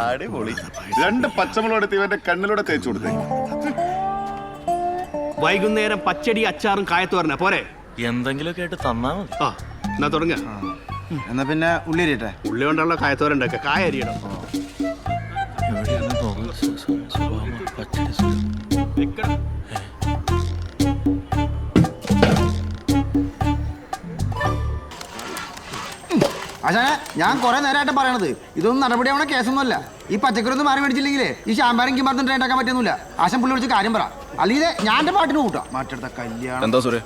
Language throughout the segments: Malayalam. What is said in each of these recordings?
അടിപൊളി. രണ്ട് പച്ചമുളക് എടുത്ത് ഇവന്റെ കണ്ണിലൂടെ തേച്ചു കൊടുത്തേ. വൈകുന്നേരം പച്ചടി അച്ചാറും കായത്തോരന പോരെ. എന്തെങ്കിലുമൊക്കെ ആയിട്ട് തന്നാ മതി. ആ എന്നാ തുടങ്ങ. എന്നാ പിന്നെ ഉള്ളിരിട്ടെ ഉള്ളി കൊണ്ടുള്ള കായത്തോരണ്ടൊക്കെ കായ അരിയണം ആശാനെ ഞാൻ കുറെ നേരമായിട്ട് പറയണത്. ഇതൊന്നും നടപടി ആവണ കേസൊന്നുമല്ല. ഈ പച്ചക്കറി ഒന്നും മാറി മേടിച്ചില്ലെങ്കിലേ ഈ ശാമ്പാരം കിമാർത്തും ട്രെയിൻ ഉണ്ടാക്കാൻ പറ്റുന്നില്ല. ആശം പുള്ളി വിളിച്ച് കാര്യം പറ. അല്ലെങ്കിൽ ഞാൻ എന്റെ പാട്ടിന് കൂട്ടാം. മാറ്റെടുത്ത കല്യാണം. എന്താ സുരേ?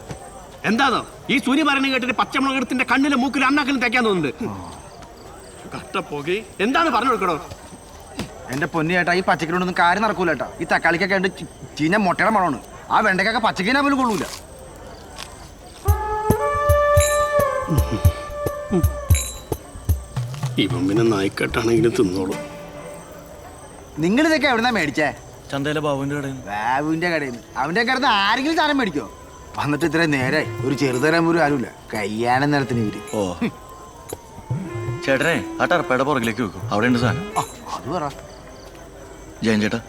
എന്താണോ? ഈ സൂര്യ പറയുന്നത് കേട്ടിട്ട് പച്ചമുളക് എടുത്തിന്റെ കണ്ണിലെ മൂക്കിൽ അണ്ണാക്കിലും തേക്കാൻ തോന്നുന്നുണ്ട്. കട്ടപ്പോകി എന്താണ് പറഞ്ഞു കൊടുക്കണോ? എന്റെ പൊന്നു ചേട്ടാ ഈ പച്ചക്കറി ഒന്നും കാര്യം നടക്കൂല കേട്ടാ. ഈ തക്കാളിക്കൊക്കെ ഉണ്ട് ചീഞ്ഞ മുട്ടയുടെ മണമാണ്. ആ വെണ്ടയ്ക്കൊക്കെ പച്ചക്കറിനെ പോലും കൊള്ളൂല. ഇവൻ പിന്നെ നായിക്കട്ടാണെങ്കിലും തിന്നോളൂ. നിങ്ങൾ ഇതൊക്കെ എവിടുന്നാ മേടിച്ചേ? ചന്തയിലെ ബാബുവിന്റെ കടയിൽ. ബാബുവിന്റെ കടയിൽ അവന്റെ കടന്ന് ആരെങ്കിലും സാധനം മേടിക്കോ? വന്നിട്ട് ഇത്ര നേരെ ഒരു ചെറുതരം പോലും ആരുമില്ല. കയ്യാനം നിലത്തിന് ഇവർ. ഓ. ചേട്ടനെ ആ ടർപ്പയുടെ പുറകിലേക്ക് വെക്കും. അവിടെ ഉണ്ട് സാധനം. ആ, അത് പറ. ജയൻ ചേട്ടാ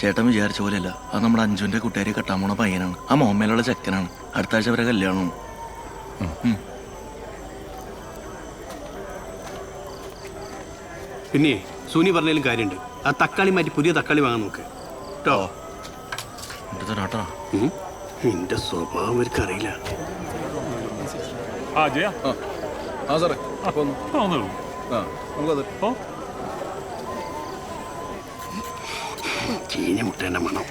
ചേട്ടൻ വിചാരിച്ച പോലെയല്ല. അത് നമ്മുടെ അഞ്ജുവിന്റെ കൂട്ടുകാരി കെട്ടാൻ പോണ പയ്യനാണ്. ആ മോമ്മയിലുള്ള ചെക്കനാണ്. അടുത്ത ആഴ്ച വരെ കല്യാണമാണ്. പിന്നെ സൂനി പറഞ്ഞാലും കാര്യമുണ്ട്. ആ തക്കാളി മാറ്റി പുതിയ തക്കാളി വാങ്ങാൻ നോക്ക്. കേട്ടോ? നിന്റെ സ്വഭാവം അവർക്ക് അറിയില്ല. ആ സാറേ. ചീഞ്ഞ മുട്ടേന്റെ മണം.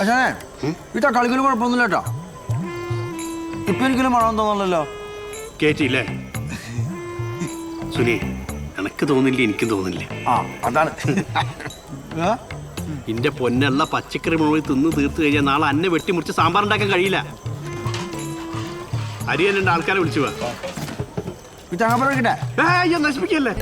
അച്ഛനെ ഈ തക്കാളിക്കൊരു കുഴപ്പമൊന്നുമില്ല കേട്ടോ. ഇപ്പൊ എനിക്കൊരു മണം തോന്നണല്ലോ കേറ്റിയില്ലേ? സുനി എനക്ക് തോന്നില്ല എനിക്കും തോന്നില്ല. ആ അതാണ്. എന്റെ നിന്റെ പൊന്നുള്ള പച്ചക്കറി മുഴുവൻ തിന്ന് തീർത്തു കഴിഞ്ഞാൽ നാളെ അന്നെ വെട്ടിമുറിച്ച് സാമ്പാർ ഉണ്ടാക്കാൻ കഴിയില്ല അരിയൻ രണ്ട് ആൾക്കാരെ വിളിച്ചു വാ. ഈ തങ്ങപ്പുറം വെക്കട്ടെ? ഏയ്, അയ്യോ നശിപ്പിക്കല്ലേ?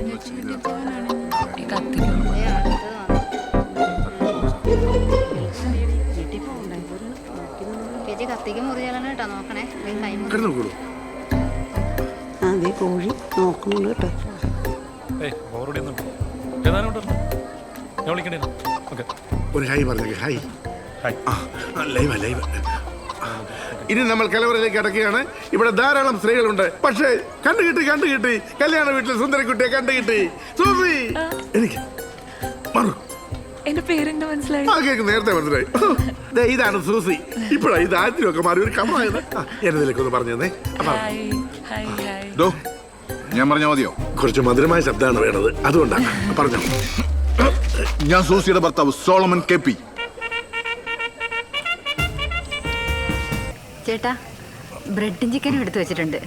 കത്തിക്ക് മുറിയാലാണ് കേട്ടോ നോക്കണേ. കൈ മുറി അതെ കോഴി നോക്കുന്നുണ്ട് കേട്ടോ ഒരു ഹൈ പറഞ്ഞേ hi. Hi live live live ഇനി നമ്മൾ കലവറയിലേക്ക് അടക്കുകയാണ് ഇവിടെ ധാരാളം സ്ത്രീകളുണ്ട്. പക്ഷേ കണ്ടുകിട്ടി കണ്ടുകിട്ടി കല്യാണ വീട്ടിൽ സുന്ദരക്കുട്ടിയെ കണ്ടുകിട്ടി സൂസി എനിക്ക് മറു. എന്റെ പേരെന്താ മനസ്സിലായി? ആ കേക്ക് നേരത്തെ മനസ്സിലായി. ദേ, ഇതാണ് സൂസി. ഇപ്പോഴാണ് ഇത് ആദ്യമൊക്കെ മാറി. ഒരു കമ്മായത് എന്നതിലേക്ക് ഒന്ന് പറഞ്ഞു തന്നെ ഹായ് ഹായ് ഹായ് ഞാൻ പറഞ്ഞ മതിയോ? കുറച്ച് മധുരമായ ശബ്ദമാണ് വേണത് അതുകൊണ്ടാണ് പറഞ്ഞോ. ഞാൻ സൂസിയുടെ ഭർത്താവ് സോളമൻ കെ പി. ചേട്ടാ ബ്രെഡും ചിക്കനും എടുത്തു വെച്ചിട്ടുണ്ട്.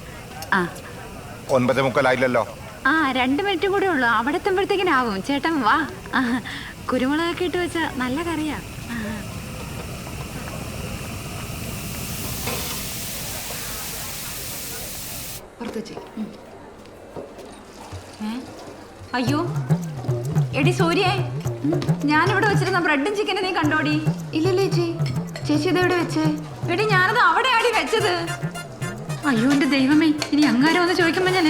ആ. ഒൻപത് മുക്കാലായില്ലല്ലോ. ആ രണ്ട് മിനിറ്റ് കൂടെ ഉള്ളൂ. അവിടെ എത്തുമ്പോഴത്തേക്കിനാവും. ചേട്ടൻ വാ. ആ, കുരുമുളകൊക്കെ ഇട്ട് വെച്ച നല്ല കറിയാ ആ. അയ്യോ. എടി സൂര്യേ ഞാനിവിടെ വെച്ചിരുന്ന ബ്രെഡും ചിക്കനും നീ കണ്ടോടി? ഇല്ലല്ലേ ചേച്ചി. ചേച്ചി ഇതെവിടെ വെച്ചേ? എടി ഞാനത് അവിടെ ആടി വെച്ചത്. അയ്യോ എന്റെ ദൈവമേ ഇനി അങ്ങാരം ഒന്ന് ചോദിക്കുമ്പോ ഞാൻ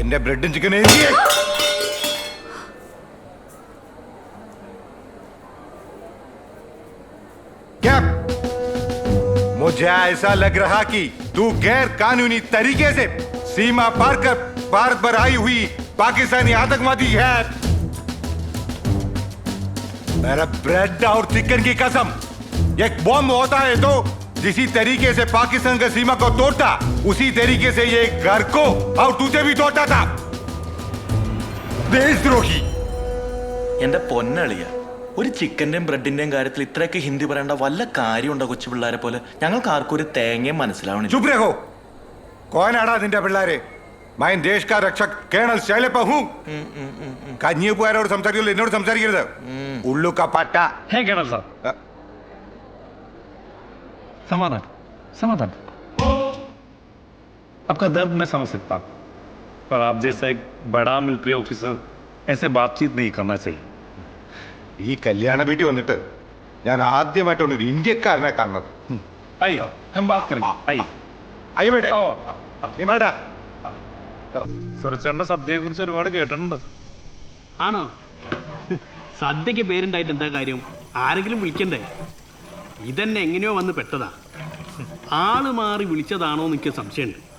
എന്റെ ബ്രെഡും ചിക്കനും क्या मुझे ऐसा लग रहा कि तू गैर कानूनी तरीके से सीमा पार कर भारत पर आई हुई पाकिस्तानी आतंकवादी है मेरा ब्रेड और चिकन की कसम एक बॉम्ब होता है तो जिसी तरीके से पाकिस्तान का सीमा को तोड़ता उसी तरीके से ये घर को और तुझे भी तोड़ता था देशद्रोही എന്റെ പൊന്നളിയ ഒരു ചിക്കന്റെയും ബ്രെഡിന്റെയും കാര്യത്തിൽ ഇത്രയൊക്കെ ഹിന്ദി പറയേണ്ട വല്ല കാര്യമുണ്ടോ കൊച്ചു പിള്ളേരെ പോലെ ഞങ്ങൾക്ക് ആർക്കും ഒരു തേങ്ങയും മനസ്സിലാവണില്ല ചുപ് രഹോ കോനാടാ നിന്റെ പിള്ളേര് मैं देश का रक्षक കേണൽ ശൈലപ്പ हूं കഞ്ഞിയപ്പുകാരോട് സംസാരിക്കുമല്ലോ എന്നോട് സംസാരിക്കരുത് ഉള്ളു കപ്പാട്ട है कर्नल साहब अ, समाधान समाधान आपका दर्द मैं समझ सकता हूँ पर आप जैसा एक बड़ा मिलिट्री ऑफिसर ऐसे बातचीत नहीं करना चाहिए ഈ കല്യാണ വീട്ടിൽ വന്നിട്ട് ഞാൻ ആദ്യമായിട്ടാണ് ഒരു ഇന്ത്യക്കാരനെ കാണുന്നത്. അയ്യോ സദ്യയെ കുറിച്ച് ഒരുപാട് കേട്ടിട്ടുണ്ട്. ആണോ? സദ്യക്ക് പേരുണ്ടായിട്ട് എന്താ കാര്യം? ആരെങ്കിലും വിളിക്കണ്ടേ? ഇതന്നെ എങ്ങനെയോ വന്ന് പെട്ടതാ. ആൾ മാറി വിളിച്ചതാണോ എനിക്ക് സംശയമുണ്ട്.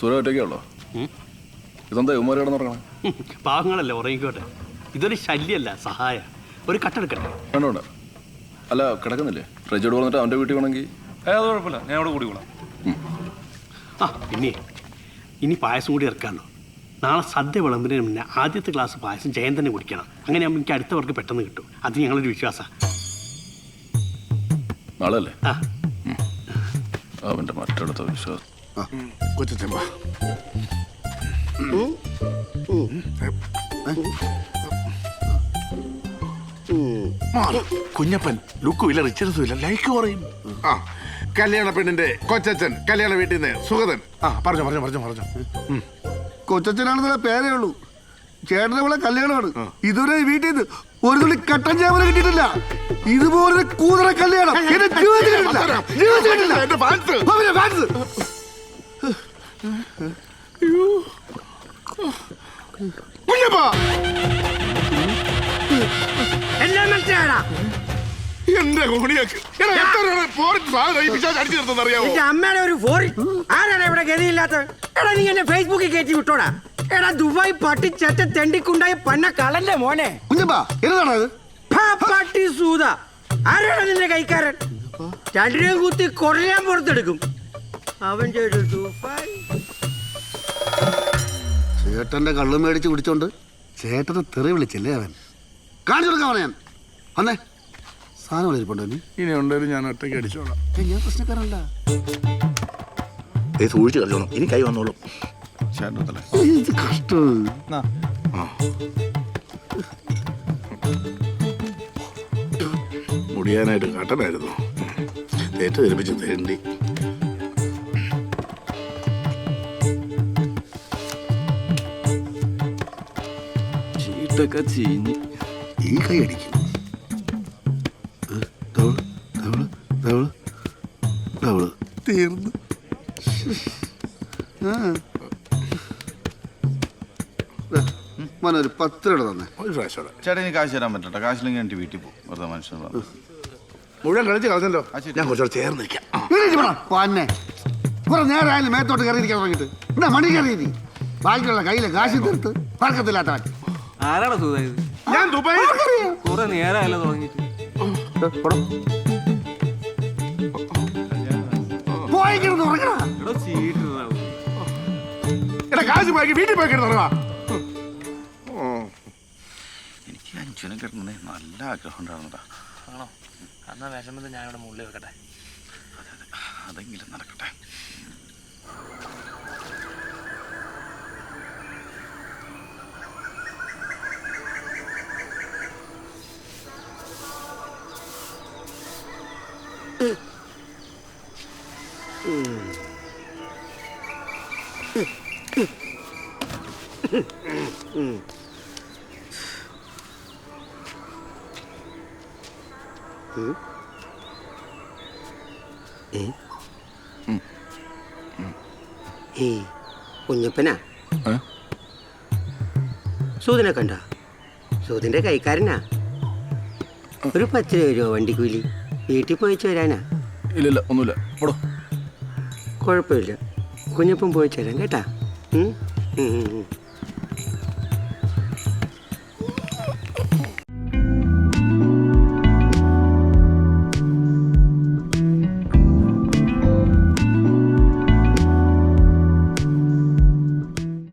സുര ഒറ്റയ്ക്കുള്ളോ ഇതെന്താ ഉമ്മാരി കിടന്നുറങ്ങണേ? പാവങ്ങളല്ലേ ഉറങ്ങിക്കോട്ടെ. ഇതൊരു ശല്യമല്ല സഹായ. ഒരു കട്ടെടുക്കട്ടെ. വേണ്ട വേണ്ട അല്ല കിടക്കുന്നില്ലേ? ഫ്രിഡ്ജോട് പറഞ്ഞിട്ട് അവന്റെ വീട്ടിൽ വേണമെങ്കിൽ ഏ, അത് കുഴപ്പമില്ല. ഞാൻ അവിടെ കൂടിക്കോളാം ആ പിന്നെ ഇനി പായസം കൂടി ഇറക്കാമല്ലോ നാളെ സദ്യ വിളമ്പിന് മുന്നേ ആദ്യത്തെ ക്ലാസ് പായസം ജയൻ തന്നെ കുടിക്കണം. അങ്ങനെ ആകുമ്പോൾ എനിക്ക് അടുത്തവർക്ക് പെട്ടെന്ന് കിട്ടും. അത് ഞങ്ങളൊരു വിശ്വാസമാണ് നാളെ അല്ലേ ആ അവന്റെ മറ്റടുത്ത വിശ്വാസം. കൊച്ചമ്മ കുഞ്ഞപ്പൻ ലുക്കും ഇല്ല റിച്ചർസും ഇല്ല ലൈക്ക് കുറയും ആ കല്യാണ പെണ്ണിന്റെ കൊച്ചച്ചൻ കല്യാണ വീട്ടിൽ നിന്ന് സുഗതൻ ആ പറഞ്ഞു പറഞ്ഞു പറഞ്ഞു പറഞ്ഞു കൊച്ചച്ഛനാണെന്നുള്ള പേരേ ഉള്ളൂ ചേട്ടനെ ഇവിടെ കല്യാണമാണ് ഇതുവരെ ഈ വീട്ടിൽ നിന്ന് ഒരു തുള്ളി കട്ടൻ ചേവന കിട്ടിയിട്ടില്ല ഇതുപോലെ കൂതറ കല്യാണം എന്റെ ജീവിതത്തിൽ കണ്ടിട്ടില്ല. ജീവിതത്തിൽ. എന്റെ ഫാൻസ് ഫാൻസ്. കുഞ്ഞപ്പ! എന്റെ കോണിയാക്ക്. എടാ, എത്ര രൂപയുടെ ഫോറിൻ സാധനം ഈ പിശാച് അടിച്ചു നിർത്തുന്ന അറിയാവോ അമ്മയുടെ ഒരു ഫോറി ആരാണ് ഇവിടെ ഗതിയില്ലാത്ത? എടാ നീ എന്നെ ഫേസ്ബുക്കിൽ കയറ്റി വിട്ടോടാ. എടാ ദുബായ് പട്ടി ചെറ്റ തെണ്ടിക്കുണ്ടായ പന്ന കളന്റെ മോനെ. കുഞ്ഞപ്പാ എന്നതാണോ ഇത് ഫാ, പട്ടി സൂത. ആരാണ് നിന്റെ കൈക്കാരൻ? രണ്ടിനെയും കുത്തി കൊറയാൻ പുറത്തെടുക്കും. ചേട്ടന്റെ കള്ളു മേടിച്ച് കുടിച്ചോണ്ട് ചേട്ടനെ തെറി വിളിച്ചല്ലേ അവൻ? കാണിച്ചു കൊടുക്കാൻ പറയാൻ അന്നേ സാധനം ഇരിപ്പുണ്ടോ ഇനി? ഇനി ഉണ്ടെങ്കിൽ ഞാൻ ഒറ്റയ്ക്ക് അടിച്ചോളാം. ഏയ്, ഞാൻ പ്രശ്നക്കാരല്ല സൂക്ഷിച്ച് കളിച്ചോണം ഇനി കൈ വന്നോളും. ഇത് കഷ്ടം. മുടിയാനായിട്ട് കട്ടനായിരുന്നു. തേറ്റ് ധരിപ്പിച്ചു തേണ്ടി. ചീട്ടൊക്കെ ചീഞ്ഞ്. ഈ കൈ അടിക്കും. തീർന്നു. പത്ത് രൂപ തന്നെ. ഒരു പ്രാവശ്യം ചേട്ടാ ഇനി കാശ് തരാൻ പറ്റട്ടെ. കാശില്ലെങ്കിൽ എനിക്ക് വീട്ടിൽ പോകും. വെറുതെ മനുഷ്യൻ മുഴുവൻ കളിച്ച് കളഞ്ഞല്ലോ. ഞാൻ കുറച്ചുകൂടെ ചേർന്നിരിക്കാം പന്നെ. കുറെ നേരമായാലും മേത്തോട്ട് കയറിയിരിക്കാൻ തുടങ്ങിയിട്ട്. എന്നാ മണി കയറി ബാക്കിയുള്ള കയ്യിലെ കാശ് തീർത്ത് പറക്കത്തില്ലാത്തവൻ ആരാണ് സൂത ഇത്? ഞാൻ ദുബായ് കുറെ നേരമല്ല തുടങ്ങിയിട്ട്. കിടന്ന് ഉറങ്ങണ എടാ കാശ് പോയി വീട്ടിൽ പോയി കിടന്നുറങ്ങാ എനിക്ക് അഞ്ചുനെ കിട്ടണേ നല്ല ആഗ്രഹം ഉണ്ടായിരുന്നതാ ആണോ? അന്നാ വിഷമത്തിൽ ഞാൻ ഇവിടെ മുകളിൽ വെക്കട്ടെ. അതെങ്കിലും നടക്കട്ടെ. ഏയ് കുഞ്ഞപ്പനാ? സൂതിനെ കണ്ട? സൂതിന്റെ കൈക്കാരനാ. ഒരു പത്ത് രൂപ വണ്ടിക്കൂലി വീട്ടിൽ പോയിച്ചു വരാനാ? ഇല്ല ഒന്നുമില്ല. പോടോ. കുഴപ്പമില്ല. കുഞ്ഞപ്പം പോയി ചേരാം കേട്ടാ.